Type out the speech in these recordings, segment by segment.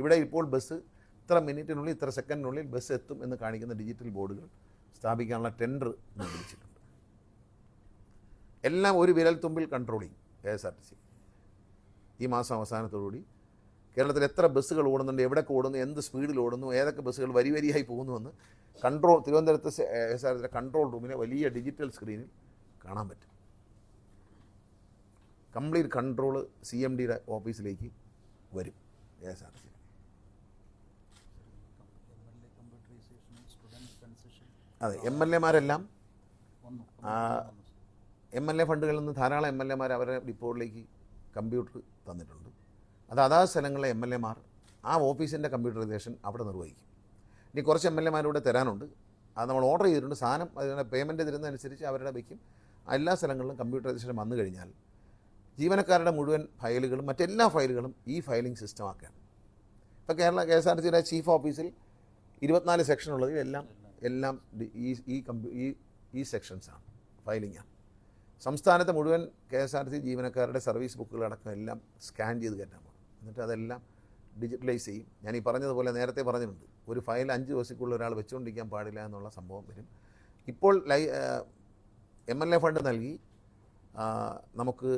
ഇവിടെ ഇപ്പോൾ ബസ് ഇത്ര മിനിറ്റിനുള്ളിൽ ഇത്ര സെക്കൻഡിനുള്ളിൽ ബസ് എത്തും എന്ന് കാണിക്കുന്ന ഡിജിറ്റൽ ബോർഡുകൾ സ്ഥാപിക്കാനുള്ള ടെൻഡർ നിർമ്മിച്ചിട്ടുണ്ട് എല്ലാം ഒരു വിരൽ തുമ്പിൽ controlling K S R T C ഈ മാസം അവസാനത്തോടുകൂടി കേരളത്തിൽ എത്ര ബസ്സുകൾ ഓടുന്നുണ്ട് എവിടെയൊക്കെ ഓടുന്നു എന്ത് സ്പീഡിൽ ഓടുന്നു ഏതൊക്കെ ബസ്സുകൾ വരി വരിയായി പോകുന്നുവെന്ന് കൺട്രോൾ തിരുവനന്തപുരത്ത് എസ് ആർ കൺട്രോൾ റൂമിനെ വലിയ ഡിജിറ്റൽ സ്ക്രീനിൽ കാണാൻ പറ്റും. കംപ്ലീറ്റ് കൺട്രോൾ സി എം ഡിയുടെ ഓഫീസിലേക്ക് വരും S R T C M L A computerisation student concession അതെ എം എൽ എമാരെല്ലാം എം എൽ എ ഫണ്ടുകളിൽ നിന്ന് ധാരാളം എം എൽ എമാർ അവരുടെ ഡിപ്പോളിലേക്ക് കമ്പ്യൂട്ടർ തന്നിട്ടുണ്ട്. അത് അതാത് സ്ഥലങ്ങളിലെ എം എൽ എമാർ ആ ഓഫീസിന്റെ കമ്പ്യൂട്ടറൈസേഷൻ അവിടെ നിർവഹിക്കും. ഇനി കുറച്ച് എം എൽ എമാരൂടെ തരാനുണ്ട്. അത് നമ്മൾ ഓർഡർ ചെയ്തിട്ടുണ്ട്. സാധനം അതിന്റെ പേയ്മെന്റ് തരുന്നതനുസരിച്ച് അവരുടെ വയ്ക്കും. എല്ലാ സ്ഥലങ്ങളിലും കമ്പ്യൂട്ടറൈസേഷൻ വന്നു കഴിഞ്ഞാൽ ജീവനക്കാരുടെ മുഴുവൻ ഫയലുകളും മറ്റെല്ലാ ഫയലുകളും ഈ ഫയലിംഗ് സിസ്റ്റം ആക്കുകയാണ് ഇപ്പോൾ Kerala K S R T സിയുടെ ചീഫ് ഓഫീസിൽ ഇരുപത്തിനാല് ഉള്ളതിൽ എല്ലാം എല്ലാം ഈ ഈ ഈ ഈ സെക്ഷൻസാണ് ഫയലിംഗാണ് സംസ്ഥാനത്തെ മുഴുവൻ K S R T C ജീവനക്കാരുടെ സർവീസ് ബുക്കുകൾ അടക്കം എല്ലാം സ്കാൻ ചെയ്ത് കയറ്റാൻ പോകും എന്നിട്ട് അതെല്ലാം ഡിജിറ്റലൈസ് ചെയ്യും. ഞാൻ ഈ പറഞ്ഞതുപോലെ നേരത്തെ പറഞ്ഞിട്ടുണ്ട് ഒരു ഫയൽ അഞ്ച് ദിവസത്തേക്കുള്ള ഒരാൾ വെച്ചുകൊണ്ടിരിക്കാൻ പാടില്ല എന്നുള്ള സംഭവം വരും. ഇപ്പോൾ ലൈ എം എൽ എ ഫണ്ട് നൽകി നമുക്ക്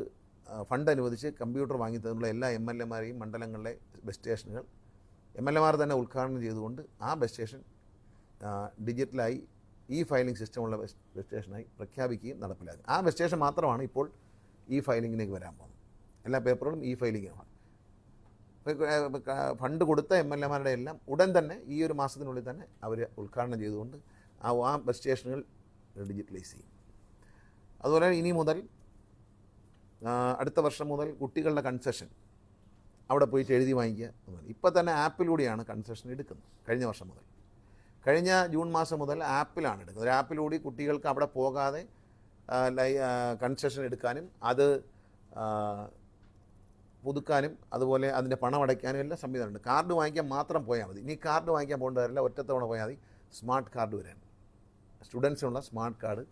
ഫണ്ട് അനുവദിച്ച് കമ്പ്യൂട്ടർ വാങ്ങി തന്നുള്ള എല്ലാ എം എൽ എമാരെയും മണ്ഡലങ്ങളിലെ ബസ് സ്റ്റേഷനുകൾ എം എൽ എമാർ തന്നെ ഉദ്ഘാടനം ചെയ്തുകൊണ്ട് ആ ബസ് സ്റ്റേഷൻ ഡിജിറ്റലായി ഈ ഫയലിംഗ് സിസ്റ്റമുള്ള ബസ് വെസ്റ്റേഷനായി സ്റ്റേഷനായി പ്രഖ്യാപിക്കുകയും നടപ്പിലാക്കും ആ വെസ്റ്റേഷൻ സ്റ്റേഷൻ മാത്രമാണ് ഇപ്പോൾ ഈ ഫയലിങ്ങിലേക്ക് വരാൻ പോകുന്നത്. എല്ലാ പേപ്പറുകളും ഈ ഫയലിങ്ങുമാണ് ഫണ്ട് കൊടുത്ത എം എൽ എമാരുടെ എല്ലാം ഉടൻ തന്നെ ഈ ഒരു മാസത്തിനുള്ളിൽ തന്നെ അവർ ഉദ്ഘാടനം ചെയ്തുകൊണ്ട് ആ ആ ബസ് സ്റ്റേഷനുകൾ ഡിജിറ്റലൈസ് ചെയ്യും. അതുപോലെ ഇനി മുതൽ അടുത്ത വർഷം മുതൽ കുട്ടികളുടെ കൺസെഷൻ അവിടെ പോയിട്ട് എഴുതി വാങ്ങിക്കുക ഇപ്പോൾ തന്നെ ആപ്പിലൂടെയാണ് കൺസെഷൻ എടുക്കുന്നത് കഴിഞ്ഞ വർഷം മുതൽ. കഴിഞ്ഞ ജൂൺ മാസം മുതൽ ആപ്പിലാണ് എടുക്കുന്നത്. ഒരു ആപ്പിലൂടെ കുട്ടികൾക്ക് അവിടെ പോകാതെ കൺസെഷൻ എടുക്കാനും അത് പുതുക്കാനും അതുപോലെ അതിന്റെ പണം അടയ്ക്കാനും എല്ലാം സംവിധാനമുണ്ട്. കാർഡ് വാങ്ങിക്കാൻ മാത്രം പോയാൽ മതി. ഇനി കാർഡ് വാങ്ങിക്കാൻ പോകേണ്ട ഒറ്റത്തവണ പോയാൽ മതി. സ്മാർട്ട് കാർഡ് വരാൻ. സ്റ്റുഡൻസിനുള്ള സ്മാർട്ട് കാർഡ്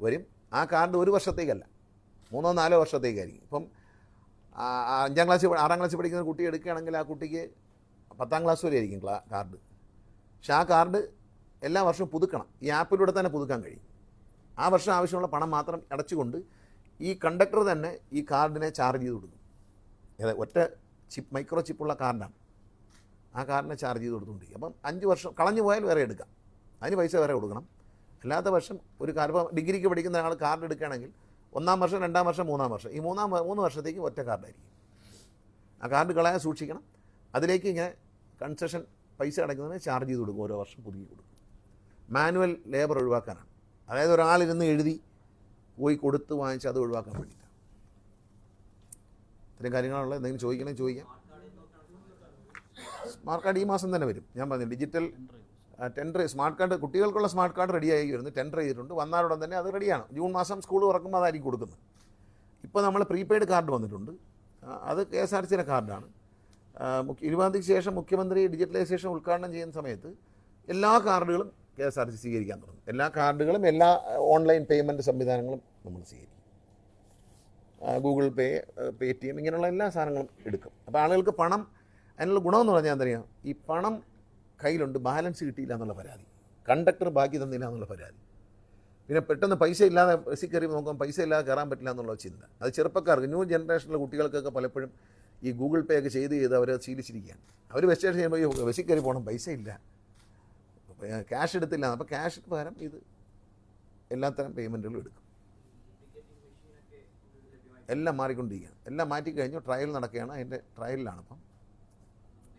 വരും. ആ കാർഡ് ഒരു വർഷത്തേക്കല്ല. മൂന്നോ നാലോ വർഷത്തേക്കായിരിക്കും. ഇപ്പം അഞ്ചാം ക്ലാസ്സിൽ ആറാം ക്ലാസ്സിൽ പഠിക്കുന്ന കുട്ടി എടുക്കുകയാണെങ്കിൽ ആ കുട്ടിക്ക് പത്താം ക്ലാസ് വരെ ആയിരിക്കും കാർഡ്. പക്ഷെ ആ കാർഡ് എല്ലാ വർഷവും പുതുക്കണം. ഈ ആപ്പിലൂടെ തന്നെ പുതുക്കാൻ കഴിയും. ആ വർഷം ആവശ്യമുള്ള പണം മാത്രം അടച്ചുകൊണ്ട് ഈ കണ്ടക്ടർ തന്നെ ഈ കാർഡിനെ ചാർജ് ചെയ്ത് കൊടുക്കും. അതായത് ഒറ്റ ചിപ്പ് മൈക്രോ ചിപ്പുള്ള കാർഡാണ്. ആ കാർഡിനെ ചാർജ് ചെയ്ത് കൊടുത്തുകൊണ്ടിരിക്കും. അപ്പം അഞ്ച് വർഷം കളഞ്ഞു പോയാൽ വേറെ എടുക്കാം. അതിന് പൈസ വേറെ കൊടുക്കണം. അല്ലാത്ത വർഷം ഒരു കാർഡ് ഇപ്പോൾ ഡിഗ്രിക്ക് പഠിക്കുന്ന ഒരാൾ കാർഡ് എടുക്കുകയാണെങ്കിൽ ഒന്നാം വർഷം രണ്ടാം വർഷം മൂന്നാം വർഷം. ഈ മൂന്നാം മൂന്ന് വർഷത്തേക്ക് ഒറ്റ കാർഡായിരിക്കും. ആ കാർഡ് കളയാൻ സൂക്ഷിക്കണം. അതിലേക്ക് ഇങ്ങനെ കൺസെഷൻ പൈസ അടയ്ക്കുന്നതിന് ചാർജ് ചെയ്ത് കൊടുക്കും ഓരോ വർഷം പുതുക്കി കൊടുക്കും. മാനുവൽ ലേബർ ഒഴിവാക്കാനാണ്. അതായത് ഒരാളിരുന്ന് എഴുതി പോയി കൊടുത്ത് വാങ്ങിച്ച് അത് ഒഴിവാക്കാൻ വേണ്ടിയിട്ടാണ്. ഇത്രയും കാര്യങ്ങളുള്ള എന്തെങ്കിലും ചോദിക്കണമെങ്കിൽ ചോദിക്കാം. സ്മാർട്ട് കാർഡ് ഈ മാസം തന്നെ വരും. ഞാൻ പറഞ്ഞു ഡിജിറ്റൽ ടെൻഡർ സ്മാർട്ട് കാർഡ് കുട്ടികൾക്കുള്ള സ്മാർട്ട് കാർഡ് റെഡിയായി വരുന്നു ടെൻഡർ ചെയ്തിട്ടുണ്ട്. വന്നാലുടൻ തന്നെ അത് റെഡിയാണ് ജൂൺ മാസം സ്കൂൾ തുറക്കുമ്പോൾ അതായിരിക്കും കൊടുക്കുന്നത്. ഇപ്പോൾ നമ്മൾ പ്രീപെയ്ഡ് കാർഡ് വന്നിട്ടുണ്ട്. അത് കെ എസ് ആർ സിയുടെ കാർഡാണ് ഇരുപതാം തീയതിക്ക് ശേഷം മുഖ്യമന്ത്രി ഡിജിറ്റലൈസേഷൻ ഉദ്ഘാടനം ചെയ്യുന്ന സമയത്ത് എല്ലാ കാർഡുകളും കെ എസ് ആർ സി സ്വീകരിക്കാൻ തുടങ്ങും. എല്ലാ കാർഡുകളും എല്ലാ ഓൺലൈൻ പേയ്മെന്റ് സംവിധാനങ്ങളും നമ്മൾ സ്വീകരിക്കും. Google pay Paytm ഇങ്ങനെയുള്ള എല്ലാ സാധനങ്ങളും എടുക്കും. അപ്പോൾ ആളുകൾക്ക് പണം അതിനുള്ള ഗുണമെന്ന് പറഞ്ഞാൽ എന്തറിയാം ഈ പണം കയ്യിലുണ്ട് ബാലൻസ് കിട്ടിയില്ല എന്നുള്ള പരാതി. കണ്ടക്ടർ ബാക്കി തന്നില്ല എന്നുള്ള പരാതി. പിന്നെ പെട്ടെന്ന് പൈസ ഇല്ലാതെ ബസ്സിൽ കയറി നോക്കുമ്പോൾ പൈസ ഇല്ലാതെ കയറാൻ പറ്റില്ല എന്നുള്ള ചിന്ത. അത് ചെറുപ്പക്കാർക്ക് ന്യൂ ജനറേഷനിലെ കുട്ടികൾക്കൊക്കെ പലപ്പോഴും ഈ ഗൂഗിൾ പേ ഒക്കെ ചെയ്ത് ചെയ്ത് അവർ ശീലിച്ചിരിക്കുകയാണ്. അവർ ബസ് സ്റ്റേഷൻ ചെയ്യുമ്പോൾ ബസ്സിൽ കയറി പോകണം പൈസ ഇല്ല. ക്യാഷ് എടുത്തില്ല. അപ്പോൾ ക്യാഷ് പകരം ഇത് എല്ലാത്തരം പേയ്മെന്റുകളും എടുക്കും. എല്ലാം മാറിക്കൊണ്ടിരിക്കുകയാണ്. എല്ലാം മാറ്റി കഴിഞ്ഞു ട്രയൽ നടക്കുകയാണ് അതിന്റെ ട്രയലിലാണ് അപ്പം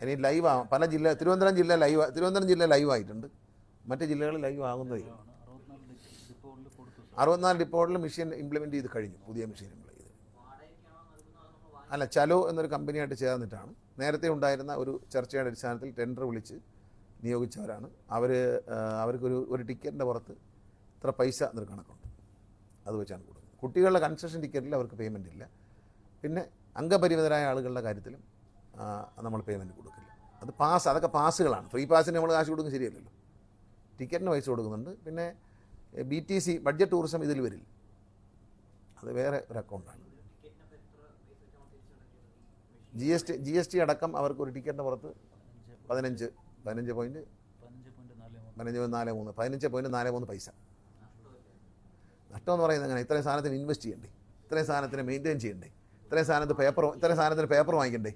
ഇനി ലൈവ് ആവാം പല ജില്ല തിരുവനന്തപുരം ജില്ല ലൈവ് തിരുവനന്തപുരം ജില്ല ലൈവ് ആയിട്ടുണ്ട്. മറ്റ് ജില്ലകൾ ലൈവ് ആകുന്നതേ. അറുപത്തിനാല് ഡിപ്പോകളിൽ മെഷീൻ ഇംപ്ലിമെന്റ് ചെയ്ത് കഴിഞ്ഞു. പുതിയ മെഷീൻ അല്ല ചലോ എന്നൊരു കമ്പനിയായിട്ട് ചേർന്നിട്ടാണ്. നേരത്തെ ഉണ്ടായിരുന്ന ഒരു ചർച്ചയുടെ അടിസ്ഥാനത്തിൽ ടെൻഡർ വിളിച്ച് നിയോഗിച്ചവരാണ്. അവർ അവർക്കൊരു ഒരു ടിക്കറ്റിന്റെ പുറത്ത് ഇത്ര പൈസ എന്നൊരു കണക്കുണ്ട്. അത് വെച്ചാണ് കൊടുക്കുന്നത്. കുട്ടികളുടെ കൺസെഷൻ ടിക്കറ്റിൽ അവർക്ക് പേയ്മെന്റ് ഇല്ല. പിന്നെ അംഗപരിമിതരായ ആളുകളുടെ കാര്യത്തിലും നമ്മൾ പേയ്മെന്റ് കൊടുക്കില്ല. അത് പാസ് അതൊക്കെ പാസ്സുകളാണ് ഫ്രീ പാസിന് നമ്മൾ കാശ് കൊടുക്കുന്നത് ശരിയല്ലല്ലോ. ടിക്കറ്റിന് പൈസ കൊടുക്കുന്നുണ്ട്. പിന്നെ B T C budget tourism ഇതിൽ വരില്ല. അത് വേറെ ഒരു അക്കൗണ്ടാണ് G S T G S T അടക്കം അവർക്ക് ഒരു ടിക്കറ്റിന്റെ പുറത്ത് പതിനഞ്ച് പതിനഞ്ച് പോയിന്റ് പതിനഞ്ച് പോയിന്റ് നാല് മൂന്ന് പതിനഞ്ച് പോയിന്റ് നാല് മൂന്ന് പൈസ. നഷ്ടം എന്ന് പറയുന്നത് അങ്ങനെ ഇത്രയും സാധനത്തിന് ഇൻവെസ്റ്റ് ചെയ്യണ്ടേ? ഇത്രയും സാധനത്തിന് മെയിന്റെയിൻ ചെയ്യണ്ടേ? ഇത്രയും സാധനത്തിന് പേപ്പർ ഇത്രയും സാധനത്തിന് പേപ്പർ വാങ്ങിക്കണ്ടേ?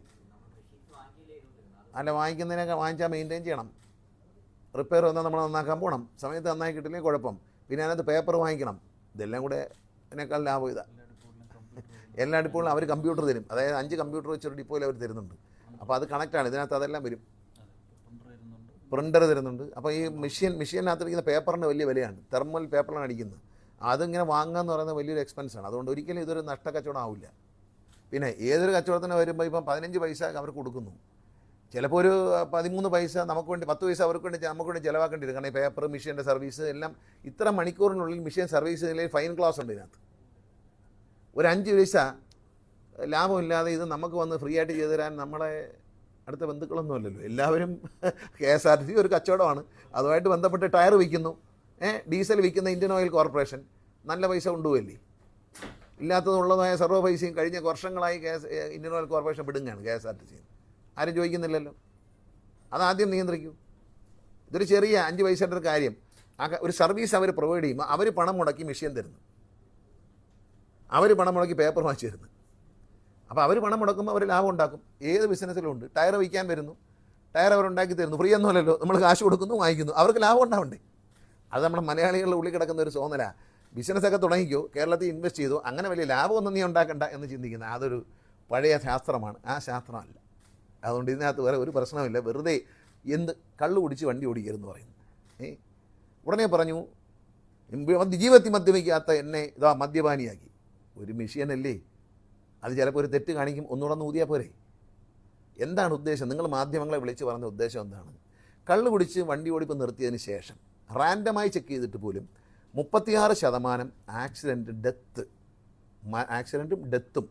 അല്ല വാങ്ങിക്കുന്നതിനൊക്കെ വാങ്ങിച്ചാൽ മെയിന്റെയിൻ ചെയ്യണം. റിപ്പയർ വന്നാൽ നമ്മൾ നന്നാക്കാൻ പോകണം സമയത്ത് നന്നായി കിട്ടില്ലെങ്കിൽ കുഴപ്പം. പിന്നെ അതിനകത്ത് പേപ്പർ വാങ്ങിക്കണം. ഇതെല്ലാം കൂടെ അതിനേക്കാൾ ലാഭം ഇതാ. എല്ലാ ഡിപ്പോളും അവർ കമ്പ്യൂട്ടർ തരും. അതായത് അഞ്ച് കമ്പ്യൂട്ടർ വെച്ചൊരു ഡിപ്പോയിൽ അവർ തരുന്നുണ്ട്. അപ്പോൾ അത് കണക്റ്റാണ് ഇതിനകത്ത് അതെല്ലാം വരും. പ്രിന്റർ തരുന്നുണ്ട്. അപ്പോൾ ഈ മെഷീൻ മെഷീനകത്തിരിക്കുന്ന പേപ്പറിന് വലിയ വിലയാണ്. തെർമൽ പേപ്പറിലാണ് അടിക്കുന്നത്. അതിങ്ങനെ വാങ്ങുക എന്ന് പറയുന്നത് വലിയൊരു എക്സ്പെൻസാണ് അതുകൊണ്ട് ഒരിക്കലും ഇതൊരു നഷ്ടക്കച്ചവടം ആവില്ല. പിന്നെ ഏതൊരു കച്ചവടത്തിന് വരുമ്പോൾ ഇപ്പം പതിനഞ്ച് പൈസ അവർക്ക് കൊടുക്കുന്നു. ചിലപ്പോൾ ഒരു പതിമൂന്ന് പൈസ നമുക്ക് വേണ്ടി പത്ത് പൈസ അവർക്ക് വേണ്ടി നമുക്ക് വേണ്ടി ചിലവാക്കേണ്ടി വരും. കാരണം ഈ പേപ്പർ മെഷീന്റെ സർവീസ് എല്ലാം ഇത്ര മണിക്കൂറിനുള്ളിൽ മെഷീൻ സർവീസ് ഫൈൻ ക്ലാസ് ഉണ്ട് ഇതിനകത്ത്. ഒരു അഞ്ച് പൈസ ലാഭമില്ലാതെ ഇത് നമുക്ക് വന്ന് ഫ്രീ ആയിട്ട് ചെയ്തു തരാൻ നമ്മളെ അടുത്ത ബന്ധുക്കളൊന്നും അല്ലല്ലോ എല്ലാവരും K S R T C ഒരു കച്ചവടമാണ്. അതുമായിട്ട് ബന്ധപ്പെട്ട് ടയർ വിൽക്കുന്നു ഏഹ് ഡീസൽ വിൽക്കുന്ന ഇന്ത്യൻ ഓയിൽ കോർപ്പറേഷൻ നല്ല പൈസ കൊണ്ടുപോയില്ലേ? ഇല്ലാത്തതുള്ളതായ സർവ പൈസയും കഴിഞ്ഞ വർഷങ്ങളായി K S Indian Oil Corporation വിടുങ്ങാണ് K S R T C. ആരും ചോദിക്കുന്നില്ലല്ലോ. അതാദ്യം നിയന്ത്രിക്കൂ. ഇതൊരു ചെറിയ അഞ്ച് പൈസയുടെ ഒരു കാര്യം. ആ ഒരു സർവീസ് അവർ പ്രൊവൈഡ് ചെയ്യുമ്പോൾ അവർ പണം മുടക്കി മെഷീൻ തരുന്നു. അവർ പണം മുടക്കി പേപ്പർ വാങ്ങിച്ചു തരുന്നു അപ്പോൾ അവർ പണം മുടക്കുമ്പോൾ അവർ ലാഭം ഉണ്ടാക്കും. ഏത് ബിസിനസ്സിലും ഉണ്ട്. ടയർ വയ്ക്കാൻ വരുന്നു. ടയർ അവർ ഉണ്ടാക്കി തരുന്നു. ഫ്രീ ഒന്നുമല്ലല്ലോ നമ്മൾ കാശ് കൊടുക്കുന്നു വാങ്ങിക്കുന്നു. അവർക്ക് ലാഭം ഉണ്ടാവണ്ടേ? അത് നമ്മുടെ മലയാളികളുടെ ഉള്ളിൽ കിടക്കുന്ന ഒരു സോന്നല ബിസിനസ്സൊക്കെ തുടങ്ങിക്കോ കേരളത്തിൽ ഇൻവെസ്റ്റ് ചെയ്തു അങ്ങനെ വലിയ ലാഭമൊന്നും നീ ഉണ്ടാക്കണ്ട എന്ന് ചിന്തിക്കുന്ന അതൊരു പഴയ ശാസ്ത്രമാണ്. ആ ശാസ്ത്രമല്ല. അതുകൊണ്ട് ഇതിനകത്ത് വേറെ ഒരു പ്രശ്നമില്ല വെറുതെ എന്ത് കള്ളു കുടിച്ച് വണ്ടി ഓടിക്കരുതെന്ന് പറയുന്നു. ഏ? ഉടനെ പറഞ്ഞു "മദ്യ- ജീവിതത്തിൽ മദ്യപിക്കാത്ത എന്നെ ഇതാ മദ്യപാനിയാക്കി. ഒരു മെഷീനല്ലേ അത് ചിലപ്പോൾ ഒരു തെറ്റ് കാണിക്കും ഒന്നുകൂടെ ഒന്ന് ഊതിയാൽ പോരെ. എന്താണ് ഉദ്ദേശം? നിങ്ങൾ മാധ്യമങ്ങളെ വിളിച്ച് പറഞ്ഞ ഉദ്ദേശം എന്താണ്? കള്ളു കുടിച്ച് വണ്ടി ഓടിപ്പ് നിർത്തിയതിന് ശേഷം റാൻഡമായി ചെക്ക് ചെയ്തിട്ട് പോലും മുപ്പത്തിയാറ് ശതമാനം ആക്സിഡന്റ് ഡെത്ത് ആക്സിഡന്റും ഡെത്തും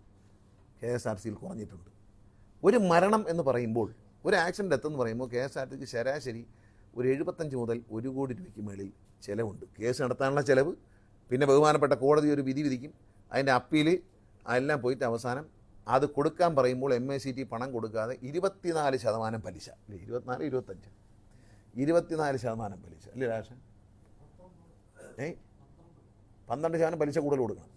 കെ എസ് ആർ സിയിൽ കുറഞ്ഞിട്ടുണ്ട്. ഒരു മരണം എന്ന് പറയുമ്പോൾ ഒരു ആക്സിഡന്റ് ഡെത്ത് എന്ന് പറയുമ്പോൾ കെ എസ് ആർ ടിക്ക് ശരാശരി ഒരു എഴുപത്തഞ്ച് മുതൽ ഒരു കോടി രൂപയ്ക്ക് മേളിൽ ചിലവുണ്ട്. കേസ് നടത്താനുള്ള ചിലവ് പിന്നെ ബഹുമാനപ്പെട്ട കോടതി ഒരു വിധി വിധിക്കും. അതിന്റെ അപ്പീൽ എല്ലാം പോയിട്ട് അവസാനം അത് കൊടുക്കാൻ പറയുമ്പോൾ എം എ സി ടി പണം കൊടുക്കാതെ ഇരുപത്തിനാല് ശതമാനം പലിശ. അല്ലേ ഇരുപത്തിനാല് ഇരുപത്തഞ്ച്. ഇരുപത്തിനാല് ശതമാനം പലിശ. അല്ലേ രാഷ ഏയ് പന്ത്രണ്ട് ശതമാനം പലിശ കൂടുതൽ കൊടുക്കണം.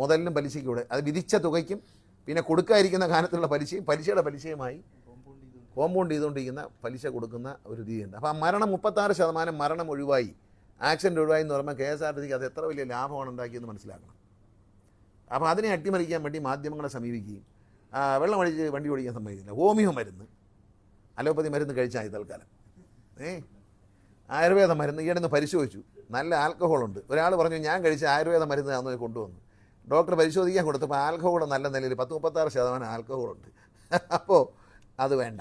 മുതലിനും പലിശയ്ക്ക് കൂടെ. അത് വിധിച്ച തുകയ്ക്കും പിന്നെ കൊടുക്കാതിരിക്കുന്ന കാലത്തുള്ള പലിശയും പലിശയുടെ പലിശയുമായി കോമ്പൗണ്ട് കോമ്പൗണ്ട് ചെയ്തുകൊണ്ടിരിക്കുന്ന പലിശ കൊടുക്കുന്ന ഒരു രീതിയുണ്ട്. അപ്പോൾ ആ മരണം മുപ്പത്താറ് ശതമാനം മരണം ഒഴിവായി. ആക്സിഡന്റ് ഒഴിവായി എന്ന് പറയുമ്പോൾ കെ എസ് ആർ ടി സിക്ക് അത് എത്ര വലിയ ലാഭമാണ് ഉണ്ടാക്കിയെന്ന് മനസ്സിലാക്കണം. അപ്പോൾ അതിനെ അട്ടിമറിക്കാൻ വേണ്ടി മാധ്യമങ്ങളെ സമീപിക്കുകയും അടിച്ച് വണ്ടി ഓടിക്കാൻ സമ്മതിക്കില്ല ഹോമിയോ മരുന്ന്. അലോപ്പതി മരുന്ന് കഴിച്ചാൽ തൽക്കാലം. ഏ? ആയുർവേദ മരുന്ന് ഈയിടെ നിന്ന് പരിശോധിച്ചു. നല്ല ആൽക്കഹോളുണ്ട് ഒരാൾ പറഞ്ഞു ഞാൻ കഴിച്ച ആയുർവേദ മരുന്ന് അന്ന് കൊണ്ടുവന്നു. ഡോക്ടർ പരിശോധിക്കാൻ കൊടുത്തപ്പോൾ ആൽക്കഹോൾ നല്ല നിലയിൽ പത്ത് മുപ്പത്താറ് ശതമാനം ആൽക്കഹോളുണ്ട് അപ്പോൾ അത് വേണ്ട.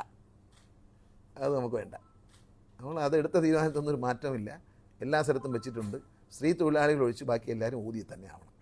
അത് നമുക്ക് വേണ്ട. നമ്മൾ അത് എടുത്ത തീരുമാനത്തൊന്നും ഒരു മാറ്റമില്ല. എല്ലാ സ്ഥലത്തും വെച്ചിട്ടുണ്ട്. സ്ത്രീ തൊഴിലാളികൾ ഒഴിച്ച് ബാക്കി എല്ലാവരും ഊതി തന്നെ ആവണം.